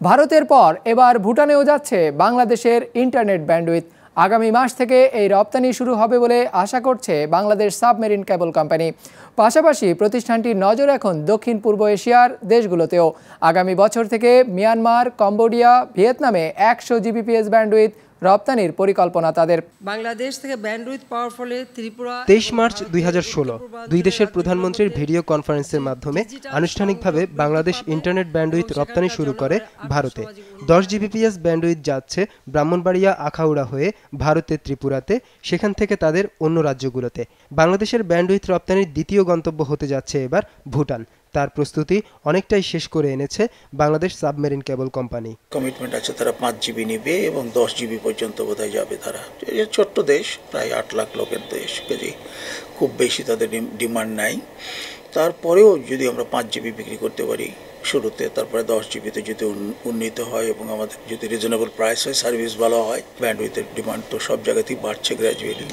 ভারতের পর এবার ভুটানেও যাচ্ছে বাংলাদেশের ইন্টারনেট ব্যান্ডউইথ। আগামী মাস থেকে এই রপ্তানি শুরু হবে বলে আশা করছে বাংলাদেশ সাবমেরিন কেবল কোম্পানি। পাশাপাশি প্রতিষ্ঠানটির নজর এখন দক্ষিণ পূর্ব এশিয়ার দেশগুলোতেও। আগামী বছর থেকে মিয়ানমার, কম্বোডিয়া, ভিয়েতনামে একশো জিবিপিএস ব্যান্ডউইথ রপ্তানির পরিকল্পনা তাদের। বাংলাদেশ থেকে ব্যান্ডউইথ পাওয়ার ফলে ত্রিপুরা তেইশ মার্চ দুই দুই দেশের প্রধানমন্ত্রীর ভিডিও কনফারেন্সের মাধ্যমে আনুষ্ঠানিকভাবে বাংলাদেশ ইন্টারনেট ব্যান্ডউইথ রপ্তানি শুরু করে ভারতে। দশ জিবিপিএস ব্যান্ডউইথ যাচ্ছে ব্রাহ্মণবাড়িয়া আখাউড়া হয়ে ভারতের ত্রিপুরাতে সেখান থেকে তাদের অন্য রাজ্যগুলোতে। বাংলাদেশের ব্যান্ডউইথ রপ্তানির দ্বিতীয় গন্তব্য হতে যাচ্ছে এবার ভুটান। তার প্রস্তুতি অনেকটাই শেষ করে এনেছে Bangladesh submarine cable company. Commitment আছে, তারা পাঁচ জিবি নেবে এবং দশ জিবি পর্যন্ত বোধহয় যাবে তারা। ছোট্ট দেশ, প্রায় আট লাখ লোকের দেশ কাজে খুব বেশি তাদের ডিমান্ড নাই। তারপরেও যদি আমরা পাঁচ জিবি বিক্রি করতে পারি শুরুতে, তারপরে দশ জিবিতে যদি উন্নীত হয় এবং আমাদের যদি রিজনেবল প্রাইস হয় সার্ভিস ভালো হয় ব্যান্ডউইথের ডিমান্ড তো সব জায়গাতেই বাড়ছে গ্র্যাজুয়ালি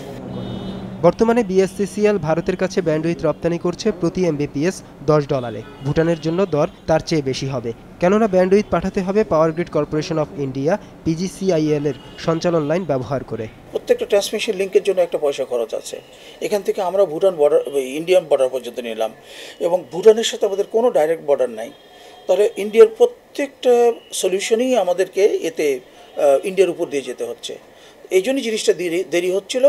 বর্তমানে বিএসসিসিএল ভারতের কাছে ব্যান্ডউইথ রপ্তানি করছে প্রতি এমবিপিএস দশ ডলারে। ভুটানের জন্য দর তার চেয়ে বেশি হবে। কেননা ব্যান্ডউইথ পাঠাতে হবে power grid corporation of India PGCIL এর সঞ্চালন লাইন ব্যবহার করে। প্রত্যেকটা ট্রান্সমিশন লিঙ্কের জন্য একটা পয়সা খরচ আছে। এখান থেকে আমরা ভুটান বর্ডার ইন্ডিয়ান বর্ডার পর্যন্ত নিলাম। এবং ভুটানের সাথে আমাদের কোনো ডাইরেক্ট বর্ডার নাই। তাহলে ইন্ডিয়ার প্রত্যেকটা সলিউশনই আমাদেরকে এতে ইন্ডিয়ার উপর দিয়ে যেতে হচ্ছে। এই জন্য জিনিসটা দেরি দেরি হচ্ছিল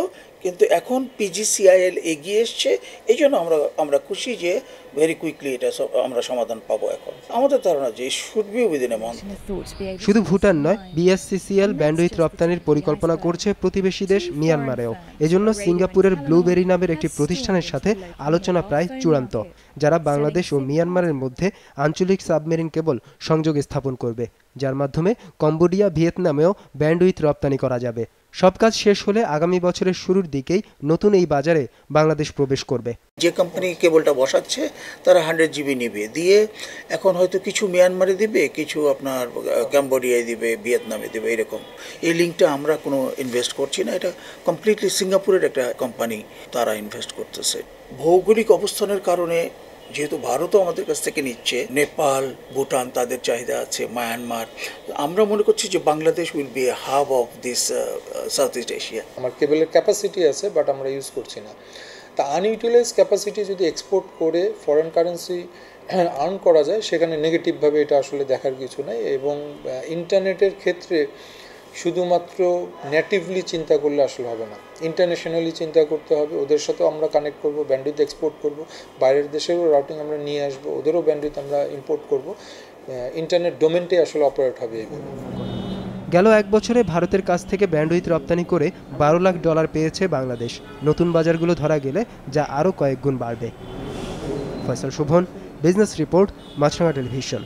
কিন্তু এখন পিজিসিআইএল এগিয়ে এসছে, এই জন্য আমরা আমরা খুশি যে ভেরি কুইকলি এটা আমরা সমাধান পাবো এখন। আমাদের ধারণা যে should be within a month শুধু ভুটান নয় বিএসসিসিএল ব্যান্ডউইথ রপ্তানির পরিকল্পনা করছে প্রতিবেশী দেশ মিয়ানমারেও। এজন্য সিঙ্গাপুরের ব্লুবেরি নামের একটি প্রতিষ্ঠানের সাথে আলোচনা প্রায় চূড়ান্ত, যারা বাংলাদেশ ও মিয়ানমারের মধ্যে আঞ্চলিক সাবমেরিন কেবল সংযোগ স্থাপন করবে। যার মাধ্যমে কম্বোডিয়া, ভিয়েতনামেও ব্যান্ডউইথ রপ্তানি করা যাবে। সব কাজ শেষ হলে আগামী বছরের শুরুর দিকেই নতুন এই বাজারে বাংলাদেশ প্রবেশ করবে। যে কোম্পানি কেবলটা বসাচ্ছে, তারা হান্ড্রেড জিবি নেবে। দিয়ে এখন হয়তো কিছু মিয়ানমারে দিবে, কিছু আপনার ক্যাম্বোডিয়ায় দিবে ভিয়েতনামে দিবে, এরকম। এই লিঙ্কটা আমরা কোনো ইনভেস্ট করছি না। এটা কমপ্লিটলি সিঙ্গাপুরের একটা কোম্পানি তারা ইনভেস্ট করতেছে। ভৌগোলিক অবস্থানের কারণে যেহেতু ভারতও আমাদের কাছ থেকে নিচ্ছে, নেপাল, ভুটান তাদের চাহিদা আছে, মায়ানমার। আমরা মনে করছি যে Bangladesh will be a hub of this south east Asia আমার কেবলের ক্যাপাসিটি আছে বাট আমরা ইউজ করছি না। তা আনইউটিলাইজ ক্যাপাসিটি যদি এক্সপোর্ট করে ফরেন কারেন্সি আর্ন করা যায়, সেখানে নেগেটিভভাবে এটা আসলে দেখার কিছু নাই এবং ইন্টারনেটের ক্ষেত্রে শুধুমাত্র নেটিভলি চিন্তা করলে আসলে হবে না। ইন্টারন্যাশনালি চিন্তা করতে হবে। ওদের সাথেও আমরা কানেক্ট করব ব্যান্ডউইথ এক্সপোর্ট করব। বাইরের দেশেরও রাউটিং আমরা নিয়ে আসব, ওদেরও ব্যান্ডউইথ আমরা ইম্পোর্ট করব। ইন্টারনেট ডোমেনটাই আসলে অপারেট হবে এইভাবে গেল এক বছরে ভারতের কাছ থেকে ব্যান্ডউইথ রপ্তানি করে বারো লাখ ডলার পেয়েছে বাংলাদেশ। নতুন বাজারগুলো ধরা গেলে যা আরও কয়েক গুণ বাড়বে। Faisal Shovon business report Maasranga television